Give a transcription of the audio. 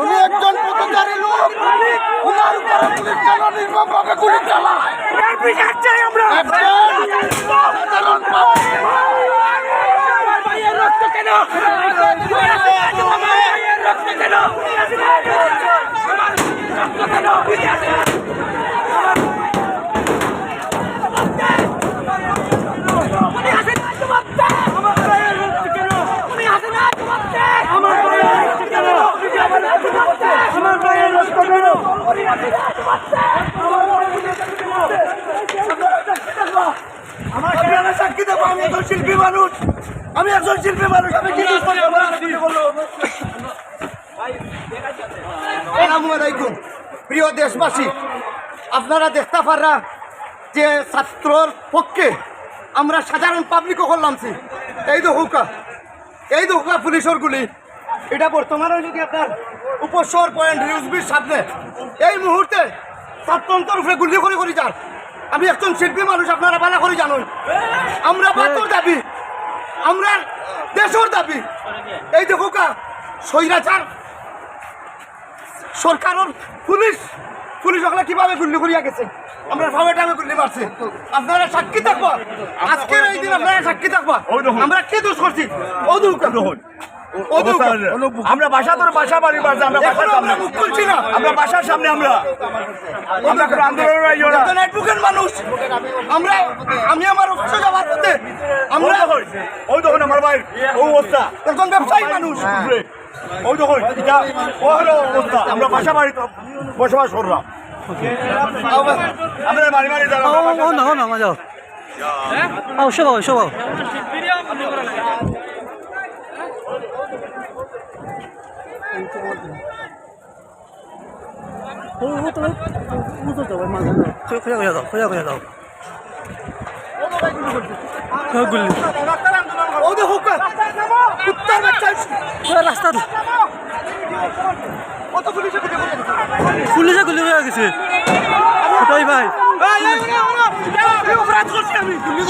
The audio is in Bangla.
উনি একজন পথচারী লোক। উনার উপরে পুলিশ কেন নির্মমভাবে গুলি চালায়। আমার ক্যামেরা সাক্ষী দেবো আমি একজন শিল্পী মানুষ আমি একজন শিল্পী মানুষ আমি কি। আসসালামু আলাইকুম প্রিয় দেশবাসী আপনারা দেখতে পাররা যে ছাত্রর পক্ষে আমরা সাধারণ পাবলিকও করলামছি এই তো হুকা এই তো হুকা পুলিশের গুলি এটা বর্তমানে যদি আপনার উপশহর পয়েন্ট রিউজবির সামনে। এই মুহূর্তে ছাত্রন্তর উপরে গুলি করে করে যান। আমি একজন শিল্পী মানুষ আপনারা ভালো করে জানুন। আমরা বাতর দাবি আমরা দেশের দাবি। এই দেখো কা স্বৈরাচার সরকারের পুলিশ পুলিশ ওখানে কীভাবে গুলি করিয়া গেছে? আমরা ভাবে টাইমে গুলি মারছে। আপনারা সাক্ষী থাকবা। আজকের এই দিন আপনারা সাক্ষী থাকব। আমরা কি দোষ করছি? আমরা বাসা তোর বাসা বাড়ি আমরা বাসার সামনে। মুখ খুলছি না। আমরা বাসার সামনে আমরা। আমরা কোনো আন্দোলনের একজন অ্যাডভোকেট মানুষ। আমরা আমি আমার অফিসে যাওয়ার পথে আমরা ওই দেখুন আমার ভাই ও অবস্থা। একজন ব্যবসায়ী মানুষ। ওই যখন এটা ও হলো অবস্থা। আমরা বাসা বাড়ি বসবাস করলাম। আমরা বাড়ি বাড়ি যাব মজা আও শোভ শোভ ও ও তো ও তো যাবে মাঝে খুঁজে খুঁজে দাও খুঁজে খুঁজে দাও রাস্তা পুলিশে গুলি হয়ে গেছে ওটাই ভাই অপরাধ করছি আমি গুলি